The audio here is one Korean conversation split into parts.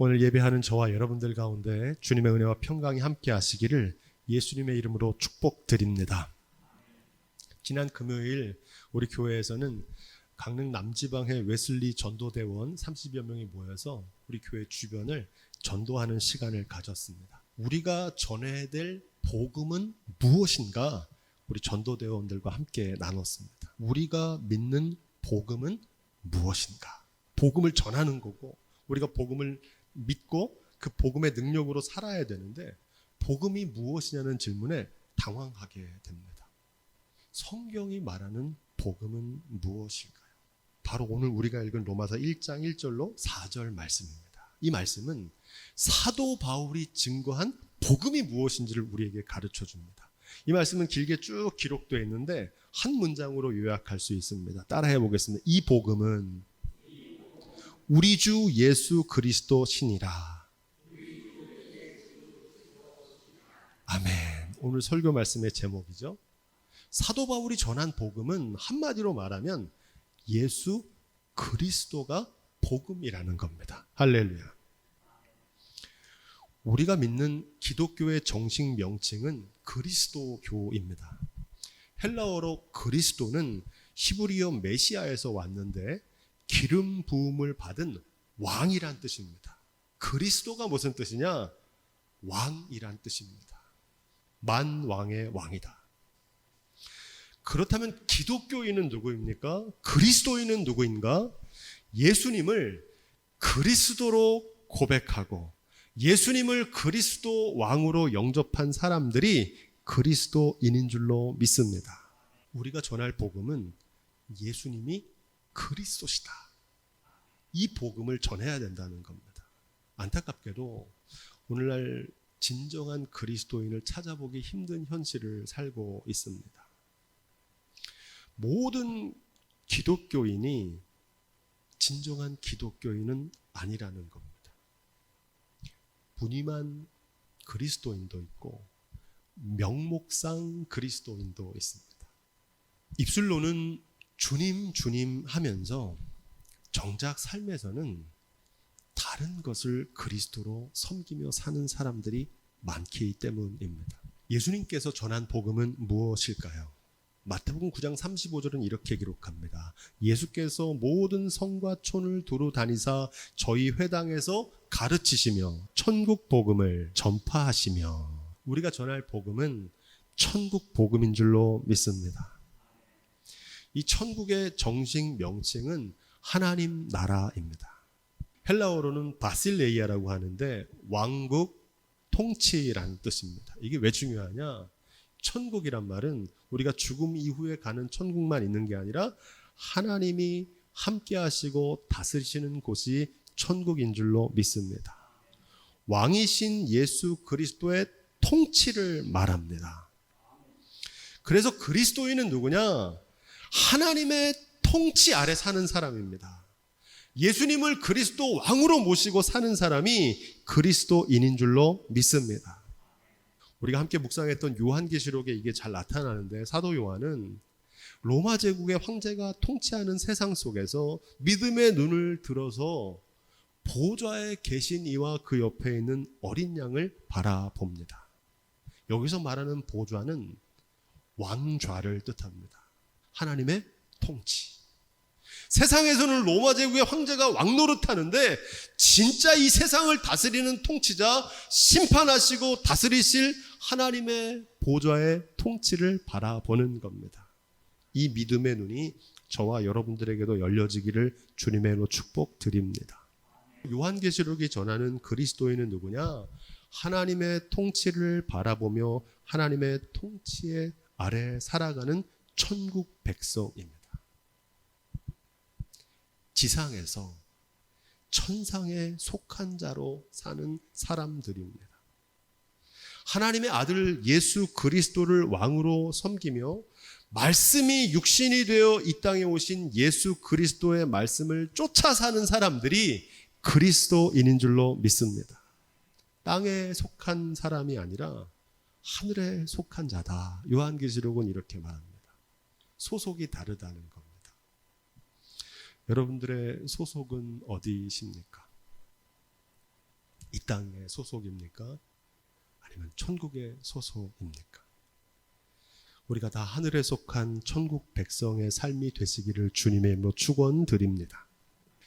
오늘 예배하는 저와 여러분들 가운데 주님의 은혜와 평강이 함께 하시기를 예수님의 이름으로 축복드립니다. 지난 금요일 우리 교회에서는 강릉 남지방의 웨슬리 전도대원 30여 명이 모여서 우리 교회 주변을 전도하는 시간을 가졌습니다. 우리가 전해야 될 복음은 무엇인가? 우리 전도대원들과 함께 나눴습니다. 우리가 믿는 복음은 무엇인가? 복음을 전하는 거고 우리가 복음을 믿고 그 복음의 능력으로 살아야 되는데 복음이 무엇이냐는 질문에 당황하게 됩니다. 성경이 말하는 복음은 무엇일까요? 바로 오늘 우리가 읽은 로마서 1장 1절로 4절 말씀입니다. 이 말씀은 사도 바울이 증거한 복음이 무엇인지를 우리에게 가르쳐 줍니다. 이 말씀은 길게 쭉 기록되어 있는데 한 문장으로 요약할 수 있습니다. 따라해 보겠습니다. 이 복음은 우리 주 예수 그리스도 신이라. 아멘. 오늘 설교 말씀의 제목이죠. 사도 바울이 전한 복음은 한마디로 말하면 예수 그리스도가 복음이라는 겁니다. 할렐루야. 우리가 믿는 기독교의 정식 명칭은 그리스도교입니다. 헬라어로 그리스도는 히브리어 메시아에서 왔는데 기름 부음을 받은 왕이란 뜻입니다. 그리스도가 무슨 뜻이냐? 왕이란 뜻입니다. 만 왕의 왕이다. 그렇다면 기독교인은 누구입니까? 그리스도인은 누구인가? 예수님을 그리스도로 고백하고 예수님을 그리스도 왕으로 영접한 사람들이 그리스도인인 줄로 믿습니다. 우리가 전할 복음은 예수님이 그리스도시다. 이 복음을 전해야 된다는 겁니다. 안타깝게도 오늘날 진정한 그리스도인을 찾아보기 힘든 현실을 살고 있습니다. 모든 기독교인이 진정한 기독교인은 아니라는 겁니다. 분임한 그리스도인도 있고 명목상 그리스도인도 있습니다. 입술로는 주님 주님 하면서 정작 삶에서는 다른 것을 그리스도로 섬기며 사는 사람들이 많기 때문입니다. 예수님께서 전한 복음은 무엇일까요? 마태복음 9장 35절은 이렇게 기록합니다. 예수께서 모든 성과 촌을 두루 다니사 저희 회당에서 가르치시며 천국 복음을 전파하시며 우리가 전할 복음은 천국 복음인 줄로 믿습니다. 이 천국의 정식 명칭은 하나님 나라입니다. 헬라어로는 바실레이아라고 하는데 왕국 통치라는 뜻입니다. 이게 왜 중요하냐? 천국이란 말은 우리가 죽음 이후에 가는 천국만 있는 게 아니라 하나님이 함께 하시고 다스리시는 곳이 천국인 줄로 믿습니다. 왕이신 예수 그리스도의 통치를 말합니다. 그래서 그리스도인은 누구냐? 하나님의 통치 아래 사는 사람입니다. 예수님을 그리스도 왕으로 모시고 사는 사람이 그리스도인인 줄로 믿습니다. 우리가 함께 묵상했던 요한계시록에 이게 잘 나타나는데 사도 요한은 로마 제국의 황제가 통치하는 세상 속에서 믿음의 눈을 들어서 보좌에 계신 이와 그 옆에 있는 어린 양을 바라봅니다. 여기서 말하는 보좌는 왕좌를 뜻합니다. 하나님의 통치. 세상에서는 로마 제국의 황제가 왕노릇하는데 진짜 이 세상을 다스리는 통치자 심판하시고 다스리실 하나님의 보좌의 통치를 바라보는 겁니다. 이 믿음의 눈이 저와 여러분들에게도 열려지기를 주님의 로 축복 드립니다. 요한계시록이 전하는 그리스도인은 누구냐? 하나님의 통치를 바라보며 하나님의 통치의 아래 살아가는 천국 백성입니다. 지상에서 천상에 속한 자로 사는 사람들입니다. 하나님의 아들 예수 그리스도를 왕으로 섬기며 말씀이 육신이 되어 이 땅에 오신 예수 그리스도의 말씀을 쫓아 사는 사람들이 그리스도인인 줄로 믿습니다. 땅에 속한 사람이 아니라 하늘에 속한 자다. 요한계시록은 이렇게 말합니다. 소속이 다르다는 겁니다. 여러분들의 소속은 어디십니까? 이 땅의 소속입니까? 아니면 천국의 소속입니까? 우리가 다 하늘에 속한 천국 백성의 삶이 되시기를 주님의 이름으로 축원드립니다.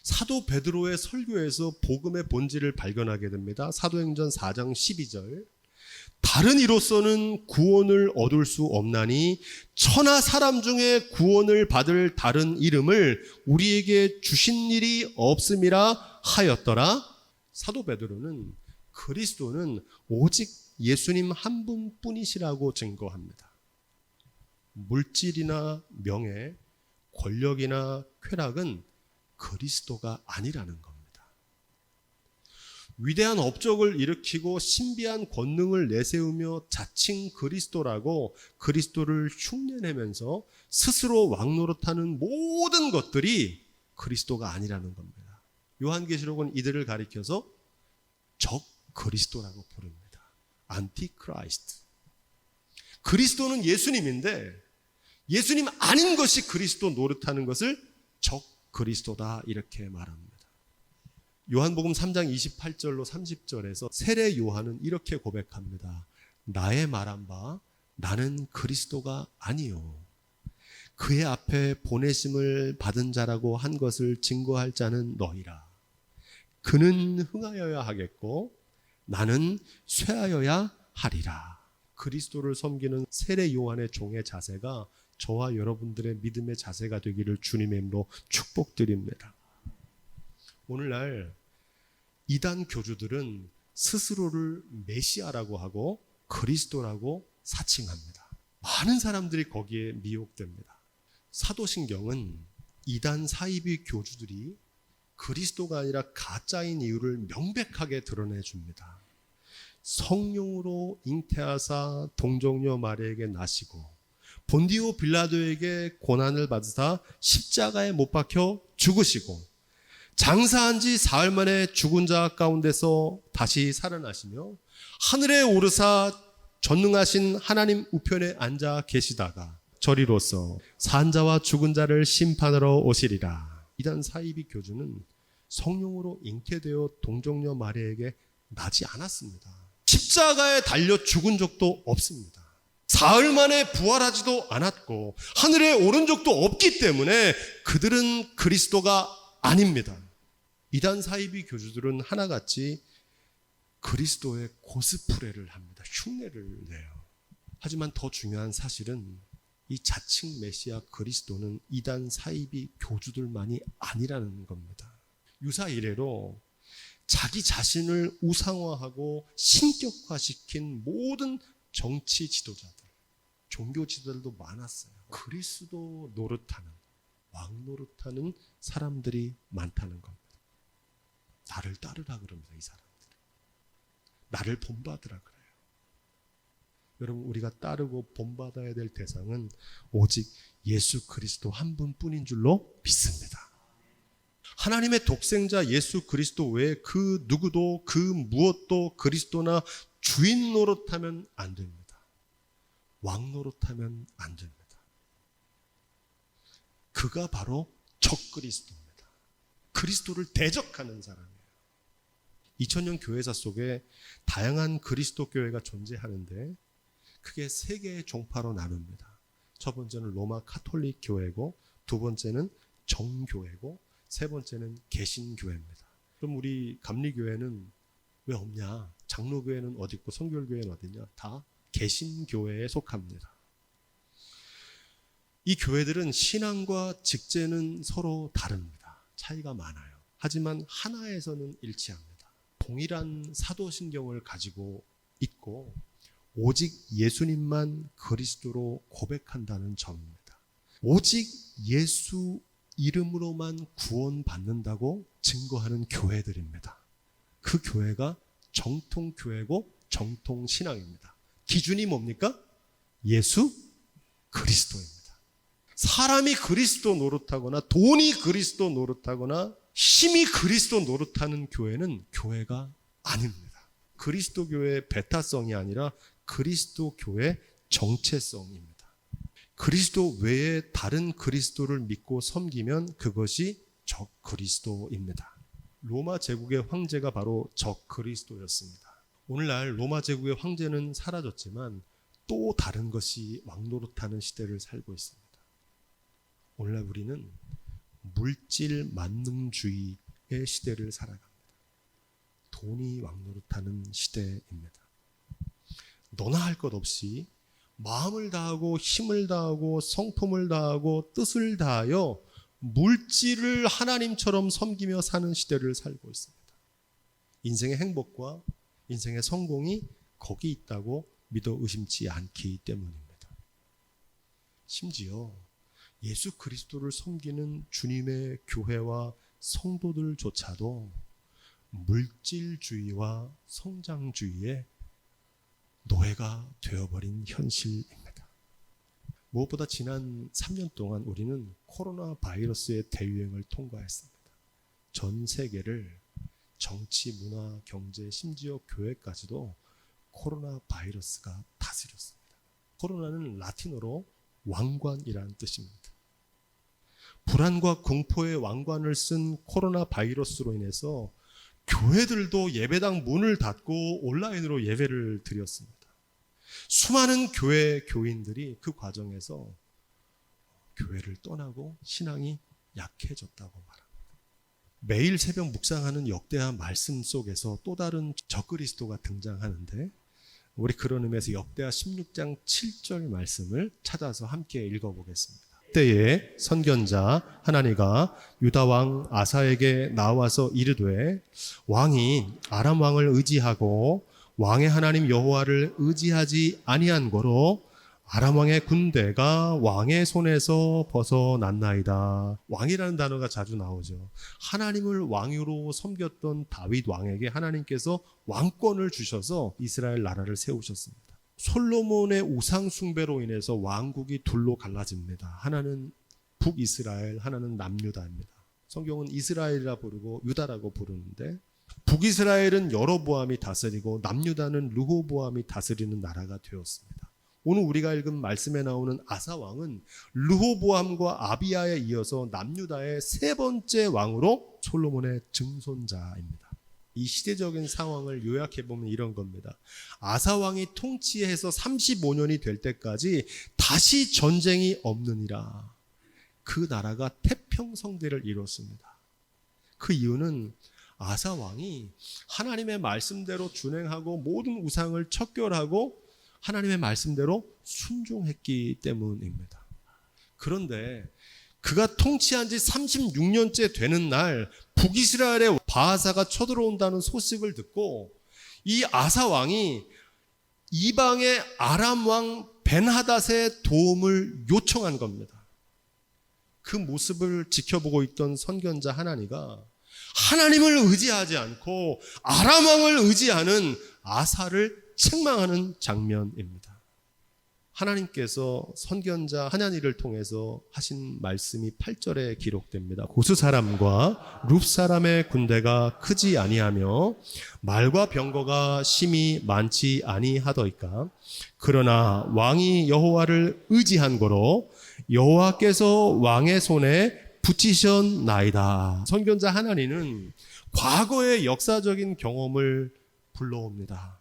사도 베드로의 설교에서 복음의 본질을 발견하게 됩니다. 사도행전 4장 12절. 다른 이로서는 구원을 얻을 수 없나니 천하 사람 중에 구원을 받을 다른 이름을 우리에게 주신 일이 없음이라 하였더라. 사도 베드로는 그리스도는 오직 예수님 한 분뿐이시라고 증거합니다. 물질이나 명예, 권력이나 쾌락은 그리스도가 아니라는 겁니다. 위대한 업적을 일으키고 신비한 권능을 내세우며 자칭 그리스도라고 그리스도를 흉내내면서 스스로 왕노릇하는 모든 것들이 그리스도가 아니라는 겁니다. 요한계시록은 이들을 가리켜서 적 그리스도라고 부릅니다. 안티 크라이스트. 그리스도는 예수님인데 예수님 아닌 것이 그리스도 노릇하는 것을 적 그리스도다 이렇게 말합니다. 요한복음 3장 28절로 30절에서 세례 요한은 이렇게 고백합니다. 나의 말한 바 나는 그리스도가 아니요. 그의 앞에 보내심을 받은 자라고 한 것을 증거할 자는 너희라. 그는 흥하여야 하겠고 나는 쇠하여야 하리라. 그리스도를 섬기는 세례 요한의 종의 자세가 저와 여러분들의 믿음의 자세가 되기를 주님의 이름으로 축복드립니다. 오늘날 이단 교주들은 스스로를 메시아라고 하고 그리스도라고 사칭합니다. 많은 사람들이 거기에 미혹됩니다. 사도신경은 이단 사이비 교주들이 그리스도가 아니라 가짜인 이유를 명백하게 드러내 줍니다. 성령으로 잉태하사 동정녀 마리에게 나시고 본디오 빌라도에게 고난을 받으사 십자가에 못 박혀 죽으시고 장사한 지 사흘 만에 죽은 자 가운데서 다시 살아나시며 하늘에 오르사 전능하신 하나님 우편에 앉아 계시다가 저리로서 산자와 죽은 자를 심판하러 오시리라. 이단 사이비 교주는 성령으로 잉태되어 동정녀 마리에게 나지 않았습니다. 십자가에 달려 죽은 적도 없습니다. 사흘 만에 부활하지도 않았고 하늘에 오른 적도 없기 때문에 그들은 그리스도가 아닙니다. 이단 사이비 교주들은 하나같이 그리스도의 고스프레를 합니다. 흉내를 내요. 하지만 더 중요한 사실은 이 자칭 메시아 그리스도는 이단 사이비 교주들만이 아니라는 겁니다. 유사 이래로 자기 자신을 우상화하고 신격화시킨 모든 정치 지도자들, 종교 지도자들도 많았어요. 그리스도 노릇하는, 왕 노릇하는 사람들이 많다는 겁니다. 나를 따르라 그럽니다, 이 사람들. 나를 본받으라 그래요. 여러분, 우리가 따르고 본받아야 될 대상은 오직 예수 그리스도 한 분뿐인 줄로 믿습니다. 하나님의 독생자 예수 그리스도 외에 그 누구도 그 무엇도 그리스도나 주인 노릇하면 안 됩니다. 왕 노릇하면 안 됩니다. 그가 바로 적 그리스도입니다. 그리스도를 대적하는 사람이에요. 2000년 교회사 속에 다양한 그리스도 교회가 존재하는데 크게 세 개의 종파로 나눕니다. 첫 번째는 로마 카톨릭 교회고 두 번째는 정교회고 세 번째는 개신교회입니다. 그럼 우리 감리교회는 왜 없냐? 장로교회는 어디 있고 성결교회는 어디냐? 다 개신교회에 속합니다. 이 교회들은 신앙과 직제는 서로 다릅니다. 차이가 많아요. 하지만 하나에서는 일치합니다. 동일한 사도신경을 가지고 있고 오직 예수님만 그리스도로 고백한다는 점입니다. 오직 예수 이름으로만 구원받는다고 증거하는 교회들입니다. 그 교회가 정통 교회고 정통 신앙입니다. 기준이 뭡니까? 예수 그리스도입니다. 사람이 그리스도 노릇하거나 돈이 그리스도 노릇하거나 힘이 그리스도 노릇하는 교회는 교회가 아닙니다. 그리스도 교회의 베타성이 아니라 그리스도 교회 정체성입니다. 그리스도 외에 다른 그리스도를 믿고 섬기면 그것이 적 그리스도입니다. 로마 제국의 황제가 바로 적 그리스도였습니다. 오늘날 로마 제국의 황제는 사라졌지만 또 다른 것이 왕노릇하는 시대를 살고 있습니다. 오늘날 우리는 물질 만능주의의 시대를 살아갑니다. 돈이 왕노릇하는 시대입니다. 너나 할 것 없이 마음을 다하고 힘을 다하고 성품을 다하고 뜻을 다하여 물질을 하나님처럼 섬기며 사는 시대를 살고 있습니다. 인생의 행복과 인생의 성공이 거기 있다고 믿어 의심치 않기 때문입니다. 심지어 예수 그리스도를 섬기는 주님의 교회와 성도들조차도 물질주의와 성장주의에 노예가 되어버린 현실입니다. 무엇보다 지난 3년 동안 우리는 코로나 바이러스의 대유행을 통과했습니다. 전 세계를 정치, 문화, 경제, 심지어 교회까지도 코로나 바이러스가 다스렸습니다. 코로나는 라틴어로 왕관이라는 뜻입니다. 불안과 공포의 왕관을 쓴 코로나 바이러스로 인해서 교회들도 예배당 문을 닫고 온라인으로 예배를 드렸습니다. 수많은 교회 교인들이 그 과정에서 교회를 떠나고 신앙이 약해졌다고 말합니다. 매일 새벽 묵상하는 역대한 말씀 속에서 또 다른 적그리스도가 등장하는데 우리 그런 의미에서 역대하 16장 7절 말씀을 찾아서 함께 읽어보겠습니다. 때에 선견자 하나니가 유다 왕 아사에게 나와서 이르되 왕이 아람 왕을 의지하고 왕의 하나님 여호와를 의지하지 아니한 거로 아람 왕의 군대가 왕의 손에서 벗어났나이다. 왕이라는 단어가 자주 나오죠. 하나님을 왕으로 섬겼던 다윗 왕에게 하나님께서 왕권을 주셔서 이스라엘 나라를 세우셨습니다. 솔로몬의 우상 숭배로 인해서 왕국이 둘로 갈라집니다. 하나는 북이스라엘, 하나는 남유다입니다. 성경은 이스라엘이라 부르고 유다라고 부르는데 북이스라엘은 여로보암이 다스리고 남유다는 르호보암이 다스리는 나라가 되었습니다. 오늘 우리가 읽은 말씀에 나오는 아사 왕은 르호보암과 아비야에 이어서 남유다의 세 번째 왕으로 솔로몬의 증손자입니다. 이 시대적인 상황을 요약해 보면 이런 겁니다. 아사 왕이 통치해서 35년이 될 때까지 다시 전쟁이 없느니라. 그 나라가 태평성대를 이뤘습니다. 그 이유는 아사 왕이 하나님의 말씀대로 준행하고 모든 우상을 척결하고 하나님의 말씀대로 순종했기 때문입니다. 그런데 그가 통치한 지 36년째 되는 날 북이스라엘의 바하사가 쳐들어온다는 소식을 듣고 이 아사 왕이 이방의 아람 왕 벤하닷의 도움을 요청한 겁니다. 그 모습을 지켜보고 있던 선견자 하나니가 하나님을 의지하지 않고 아람 왕을 의지하는 아사를 책망하는 장면입니다. 하나님께서 선견자 하나니를 통해서 하신 말씀이 8절에 기록됩니다. 고수 사람과 룹 사람의 군대가 크지 아니하며 말과 병거가 심히 많지 아니하더이까 그러나 왕이 여호와를 의지한 거로 여호와께서 왕의 손에 붙이셨나이다. 선견자 하나니는 과거의 역사적인 경험을 불러옵니다.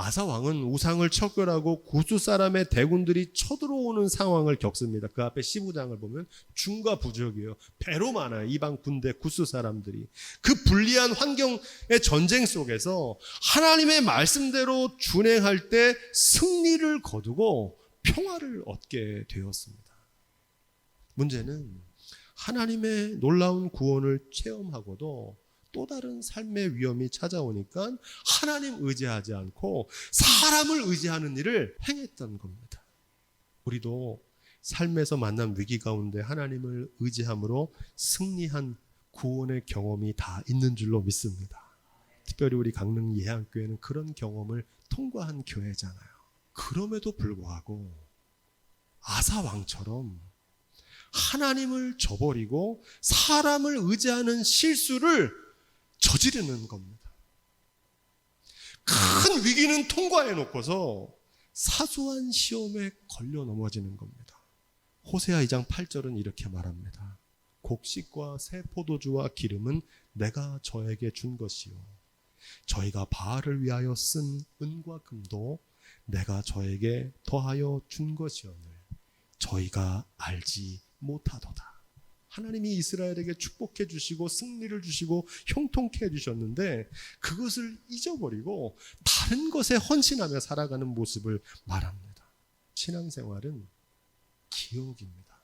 아사 왕은 우상을 척결하고 구수 사람의 대군들이 쳐들어오는 상황을 겪습니다. 그 앞에 15장을 보면 중과 부족이에요. 배로 많아요. 이방 군대 구수 사람들이. 그 불리한 환경의 전쟁 속에서 하나님의 말씀대로 준행할 때 승리를 거두고 평화를 얻게 되었습니다. 문제는 하나님의 놀라운 구원을 체험하고도 또 다른 삶의 위험이 찾아오니까 하나님 의지하지 않고 사람을 의지하는 일을 행했던 겁니다. 우리도 삶에서 만난 위기 가운데 하나님을 의지함으로 승리한 구원의 경험이 다 있는 줄로 믿습니다. 특별히 우리 강릉 예한교회는 그런 경험을 통과한 교회잖아요. 그럼에도 불구하고 아사 왕처럼 하나님을 저버리고 사람을 의지하는 실수를 저지르는 겁니다. 큰 위기는 통과해 놓고서 사소한 시험에 걸려 넘어지는 겁니다. 호세아 2장 8절은 이렇게 말합니다. 곡식과 새 포도주와 기름은 내가 저에게 준 것이요 저희가 바알을 위하여 쓴 은과 금도 내가 저에게 더하여 준 것이오늘 저희가 알지 못하도다. 하나님이 이스라엘에게 축복해 주시고 승리를 주시고 형통케 해 주셨는데 그것을 잊어버리고 다른 것에 헌신하며 살아가는 모습을 말합니다. 신앙생활은 기억입니다.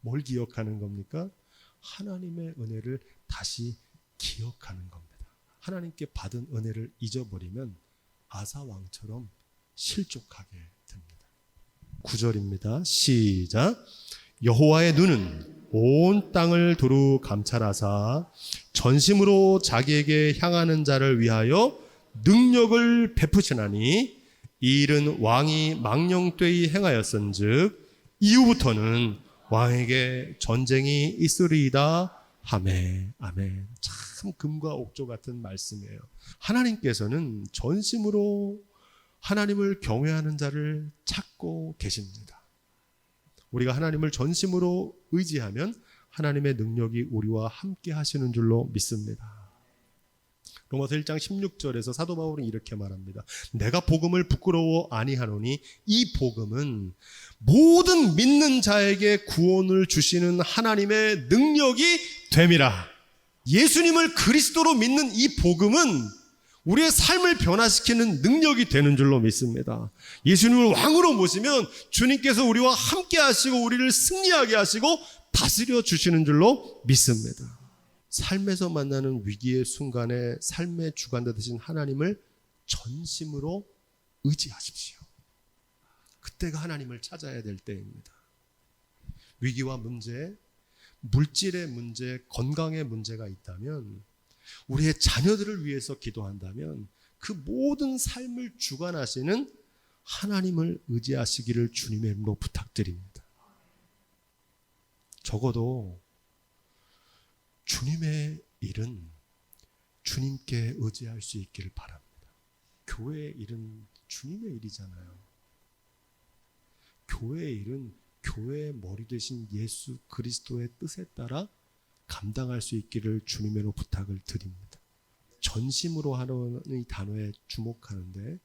뭘 기억하는 겁니까? 하나님의 은혜를 다시 기억하는 겁니다. 하나님께 받은 은혜를 잊어버리면 아사 왕처럼 실족하게 됩니다. 9절입니다. 시작. 여호와의 눈은 온 땅을 두루 감찰하사 전심으로 자기에게 향하는 자를 위하여 능력을 베푸시나니 이 일은 왕이 망령되이 행하였은즉 이후부터는 왕에게 전쟁이 있으리이다. 아멘. 아멘. 참 금과 옥조 같은 말씀이에요. 하나님께서는 전심으로 하나님을 경외하는 자를 찾고 계십니다 우리가 하나님을 전심으로 의지하면 하나님의 능력이 우리와 함께 하시는 줄로 믿습니다. 로마서 1장 16절에서 사도 바울은 이렇게 말합니다. 내가 복음을 부끄러워 아니하노니 이 복음은 모든 믿는 자에게 구원을 주시는 하나님의 능력이 됨이라. 예수님을 그리스도로 믿는 이 복음은 우리의 삶을 변화시키는 능력이 되는 줄로 믿습니다. 예수님을 왕으로 모시면 주님께서 우리와 함께 하시고 우리를 승리하게 하시고 다스려 주시는 줄로 믿습니다. 삶에서 만나는 위기의 순간에 삶의 주관자 되신 하나님을 전심으로 의지하십시오. 그때가 하나님을 찾아야 될 때입니다. 위기와 문제, 물질의 문제, 건강의 문제가 있다면 우리의 자녀들을 위해서 기도한다면 그 모든 삶을 주관하시는 하나님을 의지하시기를 주님의 이름으로 부탁드립니다. 적어도 주님의 일은 주님께 의지할 수 있기를 바랍니다. 교회의 일은 주님의 일이잖아요. 교회의 일은 교회의 머리 대신 예수 그리스도의 뜻에 따라 감당할 수 있기를 주님으로 부탁을 드립니다. 전심으로 하는 이 단어에 주목하는데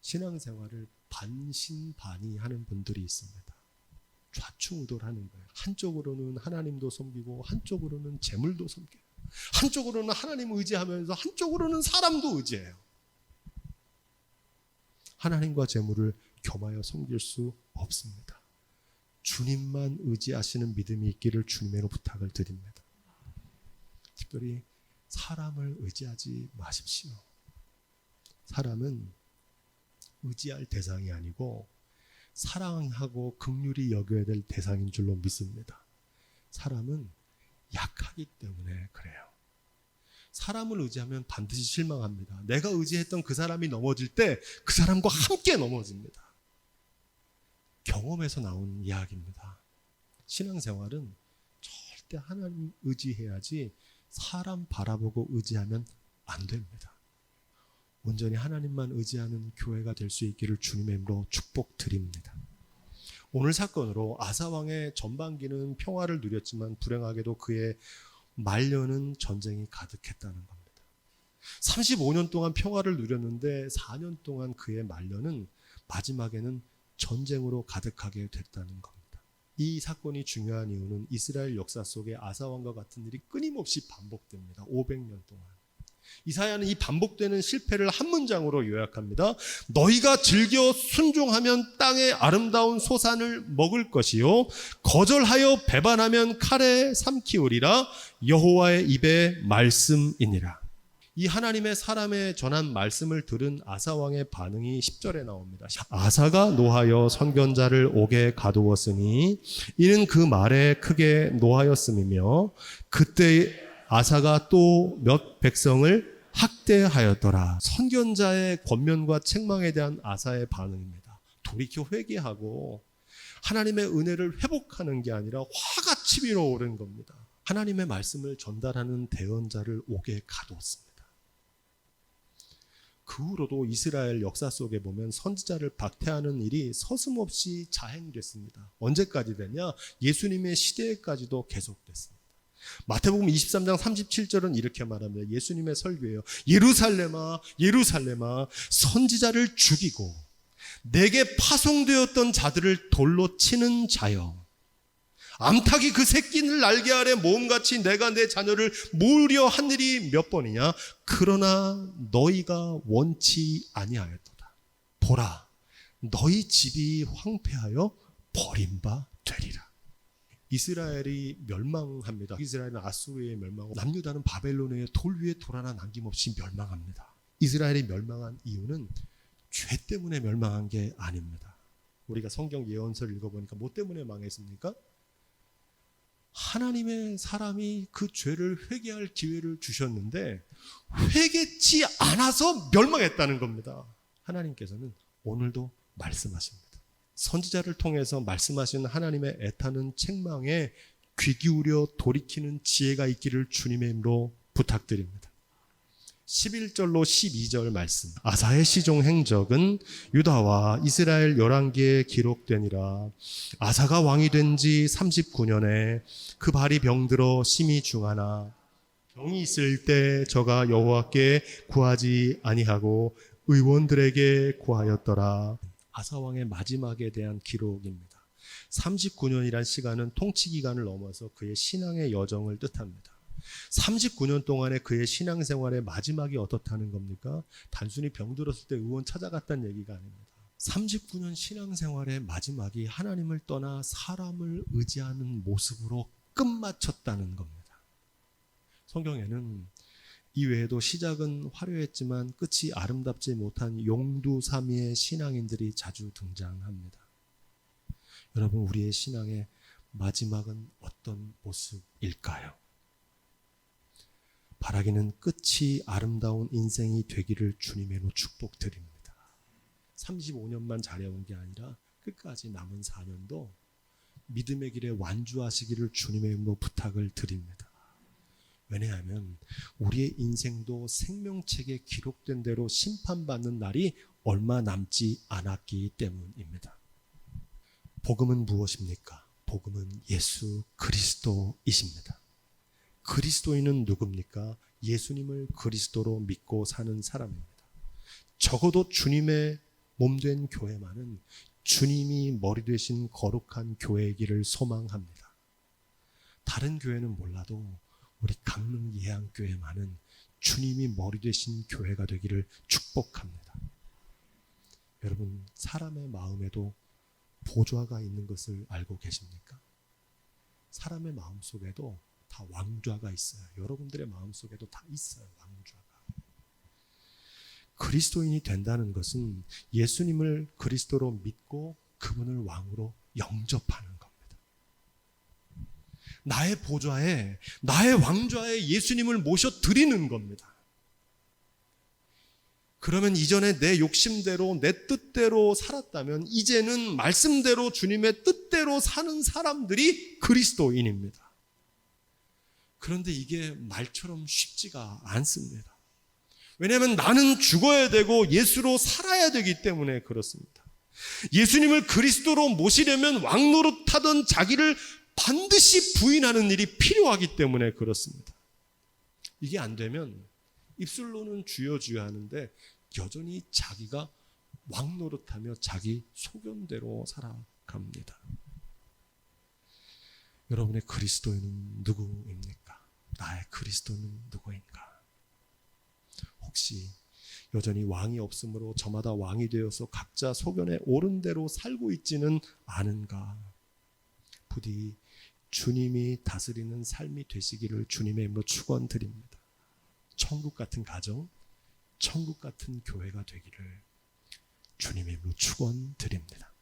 신앙생활을 반신반의 하는 분들이 있습니다. 좌충우돌 하는 거예요. 한쪽으로는 하나님도 섬기고 한쪽으로는 재물도 섬겨요. 한쪽으로는 하나님 의지하면서 한쪽으로는 사람도 의지해요. 하나님과 재물을 겸하여 섬길 수 없습니다. 주님만 의지하시는 믿음이 있기를 주님으로 부탁을 드립니다. 특별히 사람을 의지하지 마십시오. 사람은 의지할 대상이 아니고 사랑하고 극률이 여겨야 될 대상인 줄로 믿습니다. 사람은 약하기 때문에 그래요. 사람을 의지하면 반드시 실망합니다. 내가 의지했던 그 사람이 넘어질 때 그 사람과 함께 넘어집니다. 경험에서 나온 이야기입니다. 신앙생활은 절대 하나님 의지해야지 사람 바라보고 의지하면 안 됩니다. 온전히 하나님만 의지하는 교회가 될 수 있기를 주님의 이름으로 축복드립니다. 오늘 사건으로 아사왕의 전반기는 평화를 누렸지만 불행하게도 그의 말년은 전쟁이 가득했다는 겁니다. 35년 동안 평화를 누렸는데 4년 동안 그의 말년은 마지막에는 전쟁으로 가득하게 됐다는 겁니다. 이 사건이 중요한 이유는 이스라엘 역사 속에 아사왕과 같은 일이 끊임없이 반복됩니다. 500년 동안. 이사야는 이 반복되는 실패를 한 문장으로 요약합니다. 너희가 즐겨 순종하면 땅의 아름다운 소산을 먹을 것이요 거절하여 배반하면 칼에 삼키우리라 여호와의 입의 말씀이니라. 이 하나님의 사람의 전한 말씀을 들은 아사 왕의 반응이 10절에 나옵니다. 아사가 노하여 선견자를 옥에 가두었으니 이는 그 말에 크게 노하였음이며 그때 아사가 또 몇 백성을 학대하였더라. 선견자의 권면과 책망에 대한 아사의 반응입니다. 돌이켜 회개하고 하나님의 은혜를 회복하는 게 아니라 화가 치밀어 오른 겁니다. 하나님의 말씀을 전달하는 대언자를 옥에 가두었습니다. 그 후로도 이스라엘 역사 속에 보면 선지자를 박해하는 일이 서슴없이 자행됐습니다. 언제까지 되냐? 예수님의 시대까지도 계속됐습니다. 마태복음 23장 37절은 이렇게 말합니다. 예수님의 설교예요. 예루살렘아, 예루살렘아, 선지자를 죽이고 내게 파송되었던 자들을 돌로 치는 자여. 암탉이 그 새끼를 날개 아래 모험같이 내가 내 자녀를 모으려 한 일이 몇 번이냐? 그러나 너희가 원치 아니하였도다. 보라, 너희 집이 황폐하여 버림바 되리라. 이스라엘이 멸망합니다. 이스라엘은 아수르에 멸망하고 남유다는 바벨론의 돌 위에 돌 하나 남김없이 멸망합니다. 이스라엘이 멸망한 이유는 죄 때문에 멸망한 게 아닙니다. 우리가 성경 예언서를 읽어보니까 뭐 때문에 망했습니까? 하나님의 사람이 그 죄를 회개할 기회를 주셨는데 회개치 않아서 멸망했다는 겁니다. 하나님께서는 오늘도 말씀하십니다. 선지자를 통해서 말씀하신 하나님의 애타는 책망에 귀 기울여 돌이키는 지혜가 있기를 주님의 이름으로 부탁드립니다. 11절로 12절 말씀. 아사의 시종 행적은 유다와 이스라엘 열왕기에 기록되니라. 아사가 왕이 된 지 39년에 그 발이 병들어 심히 중하나 병이 있을 때 저가 여호와께 구하지 아니하고 의원들에게 구하였더라. 아사 왕의 마지막에 대한 기록입니다. 39년이란 시간은 통치 기간을 넘어서 그의 신앙의 여정을 뜻합니다. 39년 동안의 그의 신앙생활의 마지막이 어떻다는 겁니까? 단순히 병들었을 때 의원 찾아갔다는 얘기가 아닙니다. 39년 신앙생활의 마지막이 하나님을 떠나 사람을 의지하는 모습으로 끝마쳤다는 겁니다. 성경에는 이 외에도 시작은 화려했지만 끝이 아름답지 못한 용두사미의 신앙인들이 자주 등장합니다. 여러분, 우리의 신앙의 마지막은 어떤 모습일까요? 바라기는 끝이 아름다운 인생이 되기를 주님의로 축복드립니다. 35년만 잘해온 게 아니라 끝까지 남은 4년도 믿음의 길에 완주하시기를 주님의 이름으로 부탁을 드립니다. 왜냐하면 우리의 인생도 생명책에 기록된 대로 심판받는 날이 얼마 남지 않았기 때문입니다. 복음은 무엇입니까? 복음은 예수 그리스도이십니다. 그리스도인은 누굽니까? 예수님을 그리스도로 믿고 사는 사람입니다. 적어도 주님의 몸된 교회만은 주님이 머리 되신 거룩한 교회이기를 소망합니다. 다른 교회는 몰라도 우리 강릉 예양교회만은 주님이 머리 되신 교회가 되기를 축복합니다. 여러분, 사람의 마음에도 보좌가 있는 것을 알고 계십니까? 사람의 마음 속에도 다 왕좌가 있어요. 여러분들의 마음 속에도 다 있어요. 왕좌가. 그리스도인이 된다는 것은 예수님을 그리스도로 믿고 그분을 왕으로 영접하는 겁니다. 나의 보좌에, 나의 왕좌에 예수님을 모셔 드리는 겁니다. 그러면 이전에 내 욕심대로, 내 뜻대로 살았다면, 이제는 말씀대로 주님의 뜻대로 사는 사람들이 그리스도인입니다. 그런데 이게 말처럼 쉽지가 않습니다. 왜냐하면 나는 죽어야 되고 예수로 살아야 되기 때문에 그렇습니다. 예수님을 그리스도로 모시려면 왕노릇 하던 자기를 반드시 부인하는 일이 필요하기 때문에 그렇습니다. 이게 안 되면 입술로는 주여 주여 하는데 여전히 자기가 왕노릇하며 자기 소견대로 살아갑니다. 여러분의 그리스도인은 누구입니까? 나의 그리스도는 누구인가? 혹시 여전히 왕이 없으므로 저마다 왕이 되어서 각자 소견에 옳은 대로 살고 있지는 않은가? 부디 주님이 다스리는 삶이 되시기를 주님의 이름으로 축원드립니다. 천국 같은 가정, 천국 같은 교회가 되기를 주님의 이름으로 축원드립니다.